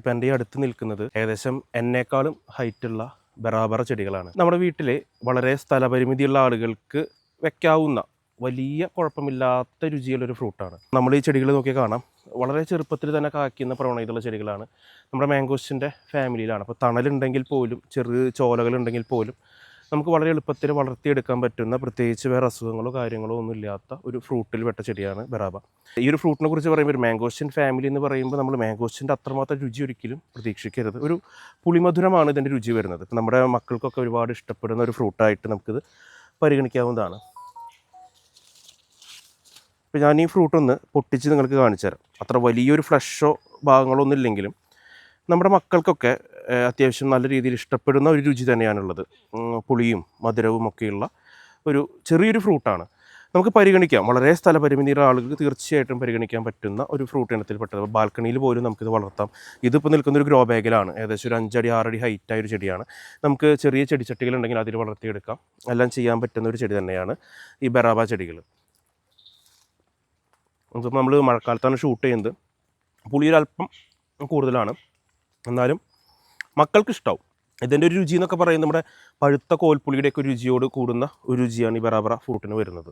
ഇപ്പം എന്റെ ഈ അടുത്ത് നിൽക്കുന്നത് ഏകദേശം എന്നേക്കാളും ഹൈറ്റുള്ള ബറാബറ ചെടികളാണ്. നമ്മുടെ വീട്ടിൽ വളരെ സ്ഥലപരിമിതിയുള്ള ആളുകൾക്ക് വെക്കാവുന്ന വലിയ കുഴപ്പമില്ലാത്ത രുചിയുള്ളൊരു ഫ്രൂട്ടാണ്. നമ്മൾ ഈ ചെടികൾ നോക്കി കാണാം. വളരെ ചെറുപ്പത്തിൽ തന്നെ കായ്ക്കുന്ന പ്രവണതയുള്ള ചെടികളാണ്. നമ്മുടെ മാംഗോസിന്റെ ഫാമിലിയിലാണ്. അപ്പോൾ തണലുണ്ടെങ്കിൽ പോലും ചെറു ചോലകളുണ്ടെങ്കിൽ പോലും നമുക്ക് വളരെ എളുപ്പത്തിൽ വളർത്തിയെടുക്കാൻ പറ്റുന്ന പ്രത്യേകിച്ച് വേറെ അസുഖങ്ങളോ കാര്യങ്ങളോ ഒന്നും ഇല്ലാത്ത ഒരു ഫ്രൂട്ടിൽ വെട്ട ചെടിയാണ് ബറാബ. ഈ ഒരു ഫ്രൂട്ടിനെ കുറിച്ച് പറയുമ്പോൾ ഒരു മാംഗോസ്റ്റിൻ ഫാമിലി എന്ന് പറയുമ്പോൾ നമ്മൾ മാംഗോസ്റ്റിന്റെ അത്രമാത്രം രുചി ഒരിക്കലും പ്രതീക്ഷിക്കരുത്. ഒരു പുളിമധുരമാണ് ഇതിന്റെ രുചി വരുന്നത്. ഇപ്പം നമ്മുടെ മക്കൾക്കൊക്കെ ഒരുപാട് ഇഷ്ടപ്പെടുന്ന ഒരു ഫ്രൂട്ടായിട്ട് നമുക്കിത് പരിഗണിക്കാവുന്നതാണ്. ഇപ്പോൾ ഞാൻ ഈ ഫ്രൂട്ടൊന്ന് പൊട്ടിച്ച് നിങ്ങൾക്ക് കാണിച്ചു തരാം. അത്ര വലിയൊരു ഫ്ലഷോ ഭാഗങ്ങളോ ഒന്നും ഇല്ലെങ്കിലും നമ്മുടെ മക്കൾക്കൊക്കെ അത്യാവശ്യം നല്ല രീതിയിൽ ഇഷ്ടപ്പെടുന്ന ഒരു രുചി തന്നെയാണുള്ളത്. പുളിയും മധുരവും ഒക്കെയുള്ള ഒരു ചെറിയൊരു ഫ്രൂട്ടാണ്. നമുക്ക് പരിഗണിക്കാം. വളരെ സ്ഥലപരിമിതിയുള്ള ആളുകൾക്ക് തീർച്ചയായിട്ടും പരിഗണിക്കാൻ പറ്റുന്ന ഒരു ഫ്രൂട്ട് ഇനത്തിൽപ്പെട്ടത് ബാൽക്കണിയിൽ പോലും നമുക്കിത് വളർത്താം. ഇതിപ്പോൾ നിൽക്കുന്ന ഒരു ഗ്രോ ബാഗിലാണ്. ഏകദേശം ഒരു അഞ്ചടി ആറടി ഹൈറ്റായ ഒരു ചെടിയാണ്. നമുക്ക് ചെറിയ ചെടിച്ചട്ടികളുണ്ടെങ്കിൽ അതിൽ വളർത്തിയെടുക്കാം. എല്ലാം ചെയ്യാൻ പറ്റുന്ന ഒരു ചെടി തന്നെയാണ് ഈ ബറാബ ചെടികൾ. ഇതിപ്പോൾ നമ്മൾ മഴക്കാലത്താണ് ഷൂട്ട് ചെയ്യുന്നത്. പുളി ഒരല്പം കൂടുതലാണ്. എന്നാലും മക്കൾക്ക് ഇഷ്ടാവും ഇതിന്റെ ഒരു രുചി എന്നൊക്കെ പറയുന്നത് നമ്മുടെ പഴുത്ത കോൽപ്പുളിയുടെയൊക്കെ രുചിയോട് കൂടുന്ന ഒരു രുചിയാണ് ഈ ബറാബറ ഫ്രൂട്ടിന് വരുന്നത്.